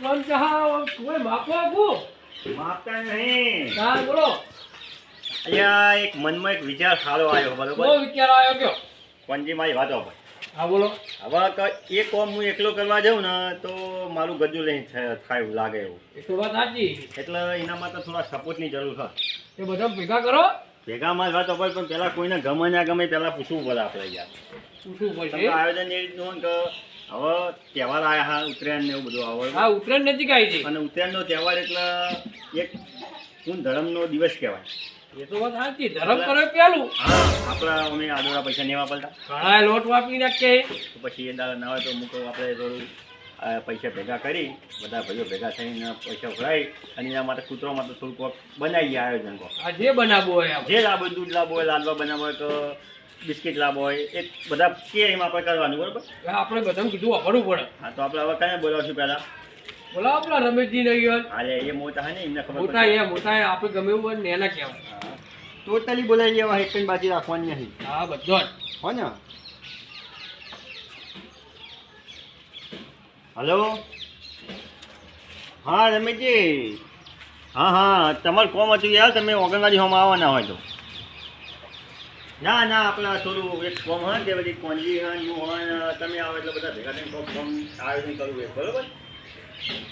ઓમ ઓમ જહા ઓમ કોઈ માપો આપું? માપતા નહીં. હા બોલો. અહીંયા એક મનમાં એક વિચાર સારો આવ્યો બહુ વિચાર આવ્યો કયો? કોણજી મારી વાતો પર. હા બોલો. હવે એ કોમ હું એકલો કરવા જાઉં ને તો મારું ગજુ લઈને થાય એવું લાગે એવું. એ તો વાત સાચી. એટલે એના માટે થોડા સપોર્ટની જરૂર છે એ બધા ભેગા કરો. ભેગા માં વાતો પર પણ પેલા કોઈને ગમે ના ગમે પેલા પૂછવું પડે આપણે યાર. પૂછવું તમને આયોજન એ રીતનું કે હવે તહેવાર આવ્યા હા ઉત્તરાયણ ને એવું બધું આવે. હા ઉત્તરાયણ નજીક આવી છે. અને ઉત્તરાયણનો તહેવાર એટલે એક પૂર્ણ ધર્મનો દિવસ કહેવાય. એ તો વાત સાચી ધર્મ કરો પેલું હા આપણા અમે આડોડા પૈસા નહીં વાપરતા ઘણા લોટ વાપરી નાખે પછી એ દાળ ના હોય તો મૂકો આપણે થોડું પૈસા ભેગા કરી બધા ભાઈઓ ભેગા થઈને પૈસા ભરાઈ અને એના માટે કૂતરો માટે થોડુંક બનાવીએ આયોજન. જે બનાવવું હોય જે લાભ દૂધ લાભ હોય લાડવા બનાવવા હોય તો બિસ્કિટ લાવો હોય એ બધા કે એમાં આપણે કરવાનું બરાબર? આપણે બધાને કીધું વાપરવું પડે. હા તો આપણે હવે કઈ બોલાવશું પહેલાં? બોલાવો આપણા રમેશજી નહીં હોય અરે એ મોટા હે ને એમને ખબર મોટા એ મોટા એ આપણે ગમે એવું હોય ને એના કહેવાય. ટોટલી બોલાવી લેવા એક બાજી રાખવાની નહીં હા બધો જ. હો ને. હલો હા રમેશજી. હા હા તમારું કોમ હતું યાર તમે ઓગણવાડી હોમ આવવાના હોય તો. ના ના આપણા થોડું એક ફોર્મ હોય તે બધી કોંજી હોયનું હોય તમે આવો એટલે બધા ભેગા થઈને કોમ આયોજન કરવું એક બરોબર?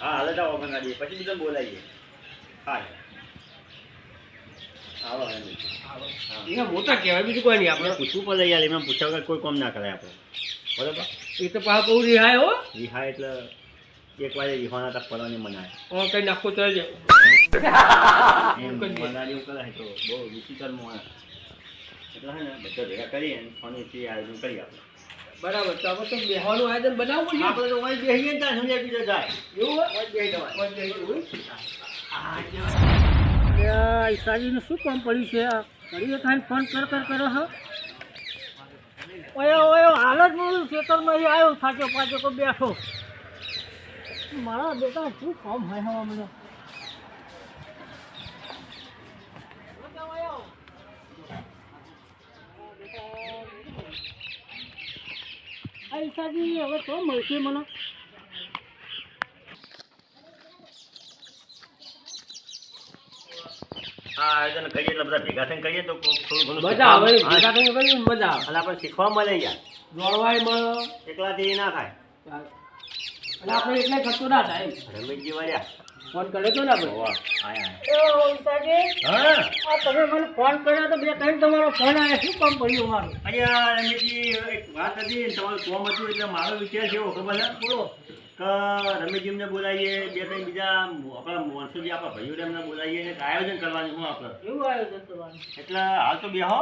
હા હાલે જાઓ દઈએ પછી બીજા બોલાવીએ. હા આવો રમેશજી એ મોટા કહેવાય બીજું કોઈ નહીં આપણે. પૂછવું પડે યાર એમને પૂછ્યા વગર કોઈ કામ ના કરાય આપણે. બરોબર? એ તો પાછા બહુ રિહાય હો. રિહાય એટલે એક વાગે રિહાના તક ફરવાની મનાય. કઈ નાખો ચાલજે એમ. મનાલી કરે તો બહુ વિચિત્ર એટલે હે ને બધા ભેગા કરીએ અને ફોનથી આયોજન કરી આપણે. બરાબર તો હવે તો બેહવાનું આયોજન બનાવવું છે આપણે તો વहीं બેહીએ ને ત્યાં સમજાય બીજો જાય. એવું એવું? શું કામ પડ્યું છે? આ કરીએ ખાઈને ફોન કર કર કરો છો ઓયો ઓયો હાલ જ હું આવ્યો સાચો પાછો બેઠો. મારા બેટા શું કામ હોય હવા મને આ ઈસાજી હવે તો મળશે મને આયોજન કરીએ એટલે બધા ભેગા થઈને કરીએ તો થોડું ઘણું મજા આવે શીખવા- ભેગા થઈને કરીએ મજા આવે. અને આપણે શીખવા મળે યાર. દોડવાય મળે. એકલાથી ના થાય. એટલે આપણે એટલે ખર્ચો ના થાય રમેશજી વાળ્યા ફોન કર્યો તો ને આપણે. હોવા આયા એ ઈસાજી હા? તમે મને ફોન કર્યો તો બે ત્રણ તમારો ફોન આવ્યો શું કામ પડ્યું મારું? અહીંયા એક વાત હતી તમારું કોમ હતું એટલે મારો વિચાર છે ખબર છે બોલો. કે રમેશજીને બોલાવીએ બે ત્રણ બીજા આપણા માણસો જે આપણા ભાઈઓ એમને બોલાવીએ ને એક આયોજન કરવાનું હું આપણે. એવું આયોજન કરવાનું? એટલે હાલ તો બેહો.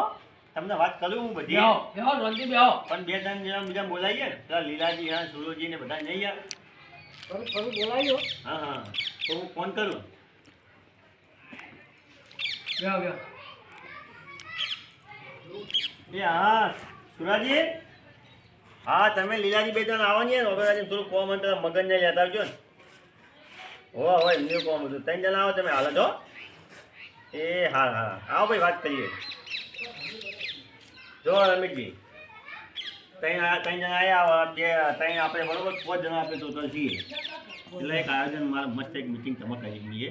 તમને વાત કરું હું બધી? બેહો બેહો શાંતિ બેહો. પણ બે ત્રણ જણા બીજા બોલાવીએ. ને પેલા લીલાજી હા સુરોજી ને બધા નહીં યાર. ફરી બોલાવ્યો હા હા. તો હું ફોન કરું. એ હા સુરાજી? હા તમે લીલાજી બે જણ આવવાની ને વગર થોડું કોમ અંતર મગનને લેતા આવજો ને. હો હોય એમનું કોમ હતું. ત્રણ જણા આવો તમે હાલ છો? એ હા હા આવો ભાઈ વાત કરીએ. જો રમીતજી. ત્રણ ત્રણ જણા આવ્યા બે ત્રણ આપણે બરોબર પાંચ જણા આપણે ટોટલ છીએ. એટલે એક આયોજન મારે મસ્ત એક મિટિંગ તમે કરી દઈએ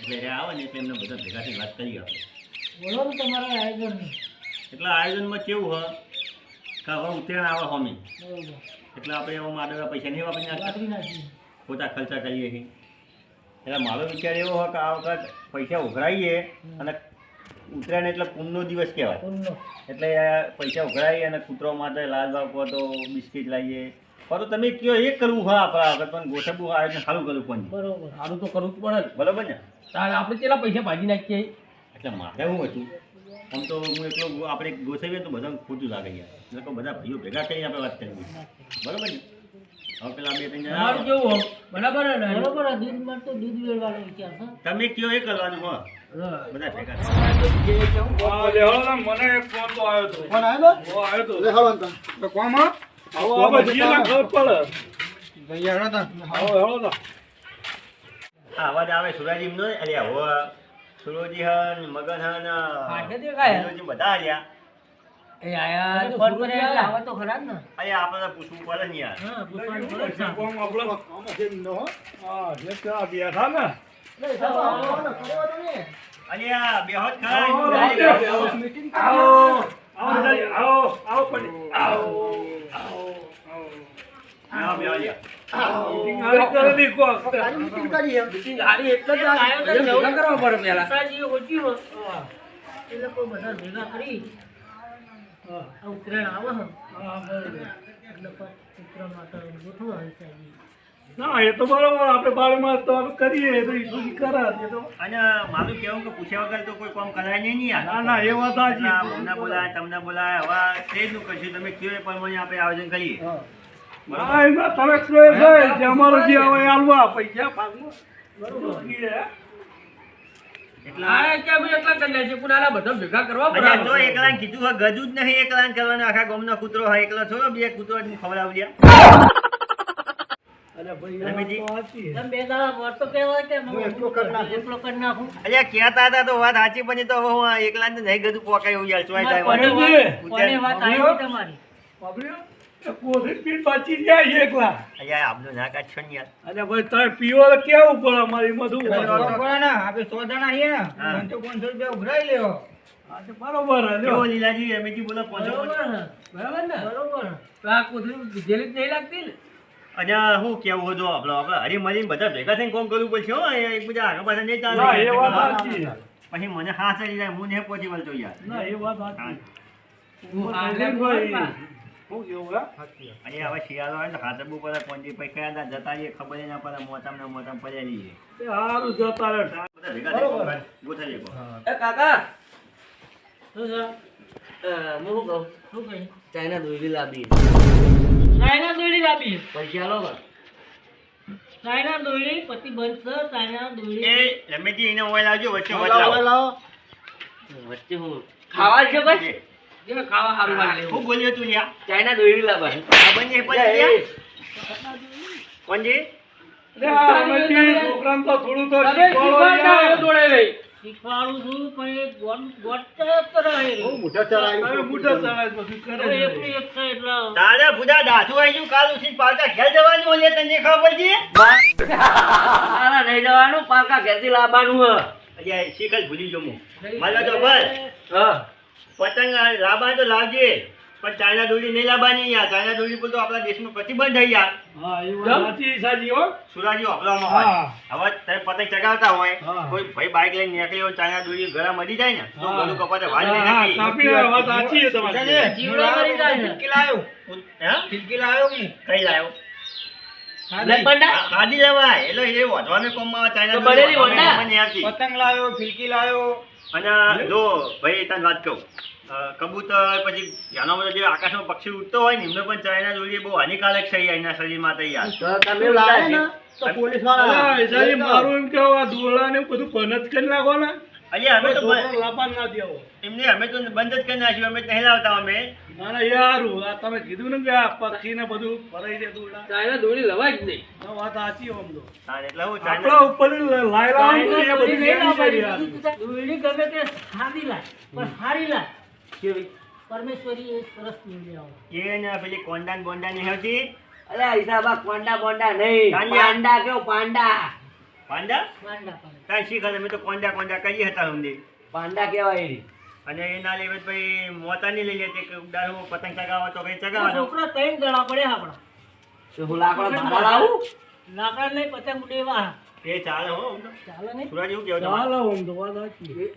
એટલે એ આવે ને એટલે એમને બધા ભેગાથી વાત કરી આપણે બોલો ને તમારા આયોજન. એટલે આયોજનમાં કેવું હોય? કે હવે ઉત્તરાયણ આવે હોમી. એટલે આપણે એમાં આડેલા પૈસા નહીં વાપરી નાખીએ. પોતા ખર્ચા કરીએ છીએ. એટલે મારો વિચાર એવો હોય કે આ વખત પૈસા ઉઘરાઈએ અને ઉત્તરાયણ એટલે પૂનનો દિવસ કહેવાય. એટલે પૈસા ઉઘરાઈએ અને કૂતરો માટે લાલ બાપો તો બિસ્કિટ લાવીએ. પરંતુ તમે કયો એ કરવું હોય આપણા આગળ પણ ગોઠવવું આયોજન સારું કરવું પણ બરોબર. સારું તો કરવું જ પડે બરોબર ને તારે આપણે કેટલા પૈસા ભાજી નાખીએ? એટલે મારે હું હતું. આમ તો હું એટલો આપણે ગોઠવીએ તો બધા ખોટું લાગે યાર એટલે તો બધા ભાઈઓ ભેગા કરીને આપણે વાત કરી બરોબર ને હવે પેલા બે ત્રણ જણા કેવું બરાબર દૂધ દૂધ વેળવાનો વિચાર છે. તમે કયો એ કરવાનું હો. બધા ભેગા. હા, મને એક ફોન તો? આવ્યો હતો. ફોન આવ્યો હતો આવ્યો હતો. કોમ હા? અવાજ આવે સુરાજી નો અરે હો સુરોજી હન મગન હન હા, કે દેખાય. સુરોજી બધા આલ્યા એ આયા તો ફોન કરે આવા તો ખરા ને અહીંયા આપણે પૂછવું પડે ને યાર હા પૂછવાનું પડે જ ને. કોમ છે એમનો, હા, જે ત્યાં બેઠા ને. નહીં, સાહેબ, આવો, આવો ને, કર્યો તમે. અલ્યા બેહો ખાય આવો, આવો, આવો, આવો, સાહેબ, આવો, આવો, પડી. આવો, આવો, ને સાહેબ. ના એ તો બરોબર આપણે બાળમાં તો કરીએ તો ઈ કરે એ તો અને મારું કેવું કે પૂછ્યા વગર તો કોઈ કામ કરાય નહીં ને યાર ના ના એ વાત. ના, અમને બોલાય તમને બોલાય હવે નું કશું તમે કયો એ પ્રમાણે આપણે આયોજન કરીએ હા. એમાં તમે કહો એ થાય અમારો જે આવે એ પૈસા ભાગમાં. બરોબર. ઈ હે. એટલે આ કે અમે એટલા કરી નાખીએ, પણ આના બધા ભેગા કરવા પડે. અલ્યા જો એકલાને કીધું હોય ગજુ જ નહીં એકલાને કરવાનું આખા ગામનો કૂતરો હોય એકલો થોડો બે કૂતરો જ હું ખવડાવું લ્યા અરે ભાઈ એ રમેશજી. વાત સાચી. તમે બે દાડા વર તો કહેવાય કે હું એકલો કરી નાખું એકલો કરી નાખું અલ્યા કહેતા હતા તો વાત સાચી બની તો હવે હું આ એકલાને તો નહીં ગજુ પોકાયું યાર પીને બાચી જાય છે એકલા. અલ્યા આપનો ના કાઢશો ને યાર ભાઈ તમે પીવો તો કેવું પડે અમારી બરોબર જો પહોંચો બરોબર પહોંચો. ને બરાબર ને? બરોબર. આ કોથળી દીધેલી જ નહીં લાગતી ને? અને હું કેવું હતું આપણે આપણે હરી મળીને બધા ભેગા થઈને કોમ કરવું પડશે હો એકબીજા આગળ પાછળ નહીં ચાલે. ના એ વાત સાચી પછી મને હા ચડી જાય હું નહીં પહોંચી વળતો યાર. ના એ વાત સાચી શું કેવું હે. અહીંયા હવે શિયાળો આવે ને હાથબુ પડે પહોંચી. પછી કયા હતા જતા રહીએ ખબર ના પડે. મોટામ ને મોટામ પડ્યા રહીએ. એ જતા રહે. બધા ભેગા થઈ કોમ કરે. ગોઠવીએ એ કાકા. શું છે? હું શું કહું? શું કહી ચાઇના દોરી લાવી ચાઇના દોરી લાવી પૈસા લો ચાઇના દોરી પતિ બંધ છે ચાઇના દોરી એ રમેશજી એને ઓઇલ આવજો વચ્ચે લાવો. વચ્ચે હું. ખાવા છે બસ જે ખાવા લેવું બોલ્યો તું ચાઇના દોરી નહીં પડી યાર કોણજી છોકરાને તો થોડું તો દોડે લઈ શીખવાડું છું પણ એ ગોટ ગોટ કરે છે. તમે બુઢા ચડાય બધું કરે હવે છે. એકની એક એટલે તારે બુધા દાથું આવી ગયું કાલ ઉઠીને પાછા ઘેર જવાનું હોય તને ખબર પડી તારા નહીં જવાનું પાકા ઘેરથી લાવવાનું હ શીખ જ ભૂલી જમું મારા તો બસ હા. પતંગ લાભા તો લાવજે પણ ચાઇના દોરી નહીં લાવવાની યાર ચાઇના દોરી પર તો આપણા દેશમાં પ્રતિબંધ થઈ યાર હા એ વાત સાચી હો. સુરાજી આપણામાં હોય. હવે તમે પતંગ ચગાવતા હોય કોઈ ભાઈ બાઇક લઈને નીકળી હોય ચાઇના દોરી ગળા મરી જાય ને તો ગળું કપાતે વાત નહીં હા, કાપી વાત સાચી છે તમારી. જીવડા મરી જાય ને. હે? ફિલકી લાવ્યો લે કઈ લાવ્યો. પતંગ લાવ્યો ફિલકી લાવ્યો અને જો ભાઈ તને વાત કહું. કબૂતર પછી ઘણા બધા જે આકાશમાં પક્ષી ઉડતો હોય ને એમને પણ ચાઇના જોઈએ બહુ હાનિકારક છે એના શરીર માટે યાર. તો તમે લાવે ને તો પોલીસવાળા. મારું એમ કેવું આ દોરડા ને બધું પનત કરી નાખો ને અહીંયા અમે તો બ- ના દેવો. એમને અમે તો બંધ જ કરી નાખ્યું અમે નહીં લાવતા અમે. ના ના એ આ તમે કીધું ને કે આ પક્ષીને બધું ભરાઈ દે દોરડા. ચાઇના દોરી લવાય જ નહીં. આ વાત સાચી આમ તો. એટલે હું આપણા ઉપર લાયલા એ બધું નહીં જાણી લાવવાની. જાય યાર. બીજું તો દોરી ગમે તે સાદી લાય પણ સારી લાય. કેવી? પરમેશ્વરી એ સરસ દોરી આવે. એ ને પેલી કોંડાન બોંડાનની હતી? અલે હિસાબા કોંડા બોંડા નહીં. પાંડા કેવો પાંડા? પાંડા. તાર શીખ તો કોંડા કોંડા કરીએ હતા અમને. પાંડા કેવાય એ અને લેવે ભાઈ મોતા નહીં લઈ લેતી કે દારૂ પતંગ ચગાવો તો કઈ ચગાવો છોકરા ત્રણ પડ્યા આપણા. લાકડા લાકડા નહીં પતંગ ઉડેવા. એ ચાલે હો ચાલે નહીં? સુરજ એવું કેવું તમારે? ચાલો તો વાત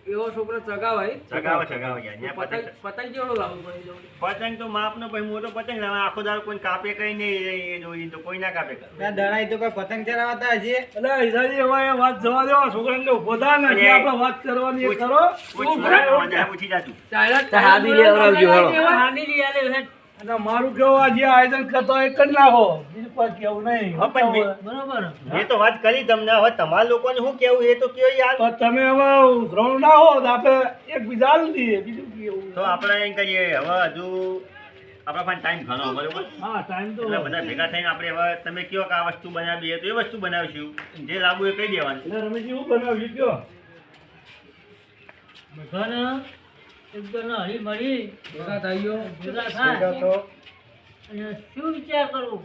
એવો છોકરો ચગાવાય. ચગાવો ચગાવો યાર પતંગ પતંગ પતંગ જેવડો પડે પતંગ તો માપનો ભાઈ મોટો પતંગ લાવે આખો દાડો કોઈ કાપે કઈ નહીં એ- તો કોઈ ના કાપે દણાઈ તો કોઈ પતંગ ચરાવતા હશે? હવે વાત જવા દેવો. છોકરાને તો ઊભો થા ને, અને આપણે વાત કરવાની એ કરો. પૂછી જાતું હાદી આલે. અને મારું કેવું આ જે આયોજન કરતો હોય એ કરી નાખો. બીજું કોઈ કેવું નહીં. પણ મેં- બરોબર. એ તો વાત કરી તમને. હવે તમારા લોકોને શું કેવું એ તો કયો યાર. તો તમે હવે ઉઘરાણું ના હો તો આપણે એકબીજા દઈએ. બીજું કેવું? તો આપણે એમ કહીએ હવે હજુ આપણા પાસે ટાઈમ ઘણો બરોબર? હા ટાઈમ તો બધા ભેગા થઈને આપણે હવે તમે કયો કે આ વસ્તુ બનાવીએ તો એ વસ્તુ બનાવીશું. જે લાગુ એ કહી દેવાનું. એટલે રમેશજી હું બનાવ્યું કયો? બધાને એકદમ હળી મળી ભેગા થઈઓ ભેગા ભેગા થાય. અને શું વિચાર કરવો?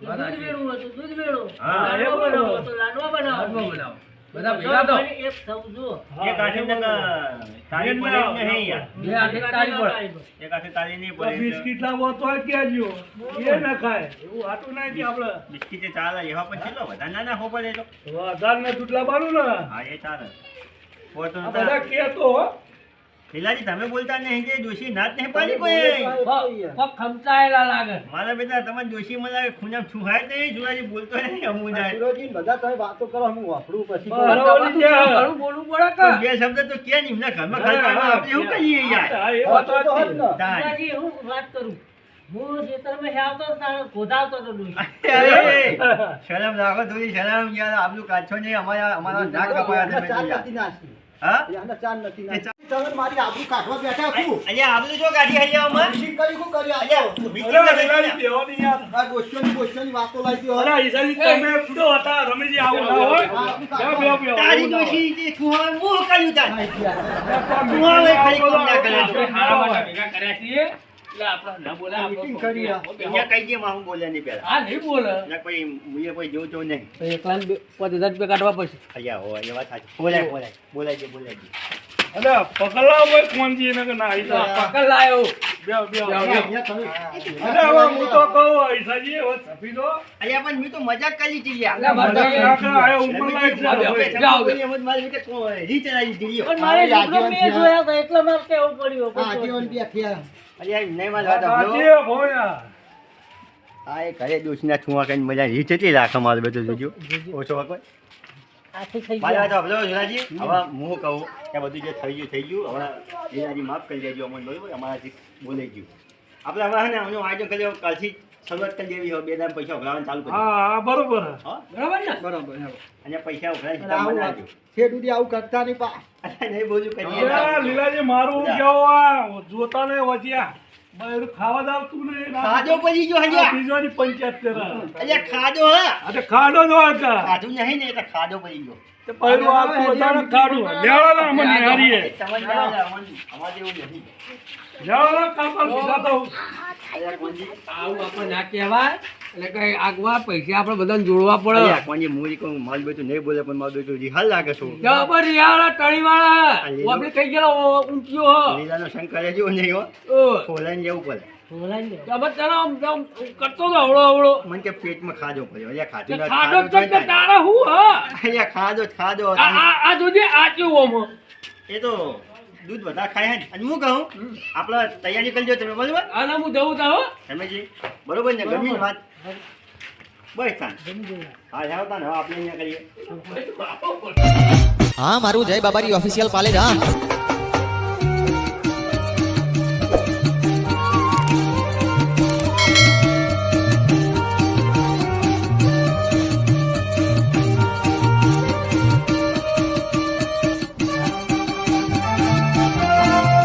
દૂધ વેડવું હોય દૂધ વેડો હા, એ લાડવા બરાબર. બનાવો તો લાડવા બનાવો. બનાવો. બધા ભેગા તો. મળી એક સમજો એક હાથે ને પડે નહીં યાર. બે હાથે તાળી પડે. એક હાથે તાળી નહીં પડે બિસ્કિટ લાવો તો કહેજો એ ના ખાય. એવું હાટું નહીં કે આપણે બિસ્કિટ ચાલે એવા પણ કેટલો વધારે ના પડે તો. વધારે ને દૂધ લાવવાનું ને. હા એ ચાલે. બધા હો. તમે બોલતા નહીં જે જોશી નાત નહીં પાડી કોઈ. ખમચાયેલા લાગે. મારા બેટા તમારે જોશી મને ખૂણામ છુહાય નહીં સુરાજી બોલતો નહીં અમુ જાય. સુરજી બધા તમે વાતો કરો હું વાપરું પછી ઘણું બોલવું પડે કે? બે શબ્દ તો કે નહીં એમના ઘરમાં હોય, આપણે શું કરીએ યાર? વાત તો. હું વાત કરું. હું ખેતરમાં આવતો તાણે ખોદાવતો હતો શરમ રાખો થોડી શરમ યાર આપણું કાચો નહીં અમારા અમારા નાક કપાયા છે ચાર નથી. નાસી હા? યાના ચાર નથી નાસી તમે મારી આબરૂ કાઢવા બેઠા છું. અલ્યા આપણું જો કાઢી હરિયામાં મીટિંગ કરી શું કરી અલ્યા આ meeting અરે, કરી લેલાજી બેહોની યાર. આ ગોષ્ઠીઓની ગોષ્ઠીઓની વાતો લાવી દો અરે, ઈશાજી, તમે ફૂટો હતા, રમેશજી આવું ના હોય. બેહો, બેહો, બેહો, તારી આવું ના હોય. દોશી જે ખુહાણ હું કર્યું તાર? મીટિંગ ખાલી આવું ના કરે. હારા માટે ભેગા કર્યા છીએ. એટલે આપણે ના બોલે મીટિંગ કરી અહીંયા કઈ દે માં હું બોલ્યા નહીં પેલા હા નહીં બોલે. ના કોઈ મુએ કોઈ જોઉં તો નહીં. તો એકલા પાંચ હજાર રૂપિયા કાઢવા પડશે. અલ્યા હો એ વાત સાચી. બોલાય બોલાય બોલાય છે બોલાય છે અરે, પકડલાવો હોય કોણજી એને કે ના, ઈશા. પકડ લાયો. બેહો, બેહો. બેહો, અહીંયા તમે અરે, હવે હું તો કહું, ઈશાજી, હવે છપી દો. અલ્યા પણ મેં તો મજાક કરી હતી યાર. મજાક મજાક ના કરો, આ છે હા, હવે. બેહો. જાઓ, એમ મારી રીતે કોઈ રીત દીધી પણ મારે હા, મેં જોયા હતા એટલા મારે કહેવું પડ્યું આ આજીવન બે થયા. આ એ ઘરે દોશીના છુવા કરીને મજા રીત એટલી રાખે મારું બધું જોજો. ઓછો થઈ મારી ગયા. સાંભળો જુનાજી હવે હું કહું કે બધું જે થઈ ગયું થઈ ગયું. હવે એનાથી માફ કરી દેજો અમને બરોબર? અમારાથી બોલાઈ ગયું. આપણે હવે ને આનું આયોજન કરી દેવું. કાલથી શરૂઆત કરી દેવી હવે બે દામ પૈસા ઉઘરાવવાનું ચાલુ કરી. હા હા, બરોબર. બરાબર ને? બરાબર અને પૈસા આવું કરતા નહીં પા. નહીં બોલ્યું કરીએ લીલાજી મારું આ? જોતા ને વચ્યા બહાર ખાવા જ તું નહીં. ખાજો પડી ગયો આ હજી બીજાની પંચાયત કરે અલ્યા ખાજો હા. તો ખાડો જ ખાધું નહીં ને એટલે ખાજો પડી ગયો પહેલું આવતું વધારે ખાડું. લેવાના અમને હારીએ. સમજ ના આવે, અમારે- અમારે એવું નહીં લેવાના કાપા લીધા તો. આવું આપણે ના કહેવાય. એટલે કઈ આગવા પૈસા આપણે બધાને જોડવા પડે. અલ્યા કોણજી મું કહું મારું નહીં બોલે પણ મારું રિહાલ લાગે છું. જબર રિયાળા ટણીવાળા. આપણે કઈ ગયેલા ઊંચીઓ હ. લીલાનો શંકર નહીં હો. ઓ, ખોલાઈને જેવું પડે. કરતો તો હવળો હવળો. મને કે પેટમાં ખાજો પડ્યો અહીંયા ખાધું તે ના ખાડો જ ખાધું છે જ કે તારા હું હ? અહીંયા ખાજો ખાજો આ આ જોજે આ કેવું એ તો દૂધ વધારે ખાય હે અને હું કહું આપણે તૈયારી કરજો તમે બરોબર? આના હું જવું તા હો. તમે જી બરોબર ને ગમી વાત. બસ તાન. હા જાઓ તાન હવે આપણે અહીંયા કરીએ. હા મારું જય બાબારી ઓફિશિયલ પાલેજ હા.